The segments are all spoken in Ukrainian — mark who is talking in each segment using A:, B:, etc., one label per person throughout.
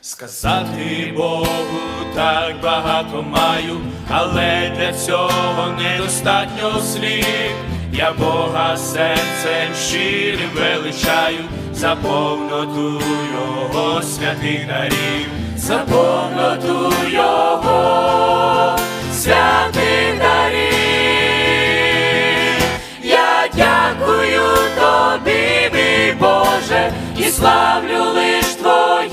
A: Сказати Богу так багато маю, але для цього недостатньо слів. Я Бога серцем щирим величаю, за повноту Його святих дарів, за повноту Його святих дарів. Я дякую тобі, мій Боже, і славлю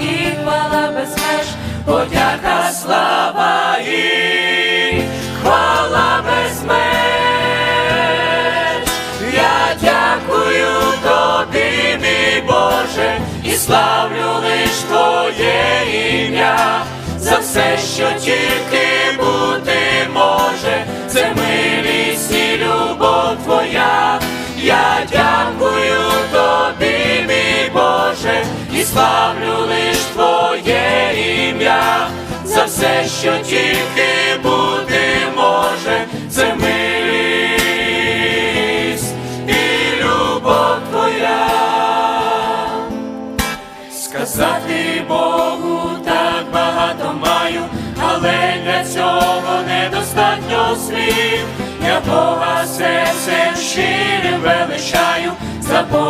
A: і
B: хвала без меж,
A: Подяка, слава і хвала без меж. Я дякую тобі, мій Боже, і славлю лиш Твоє ім'я, за все, що тільки бути може, це милість і любов Твоя. Я дякую тобі, і славлю лиш Твоє ім'я, за все, що тільки бути може, це милість і любов Твоя. Сказати Богу так багато маю, але для цього недостатньо слів. Я Бога серцем щирим величаю, за повноту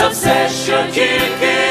A: за все, що тільки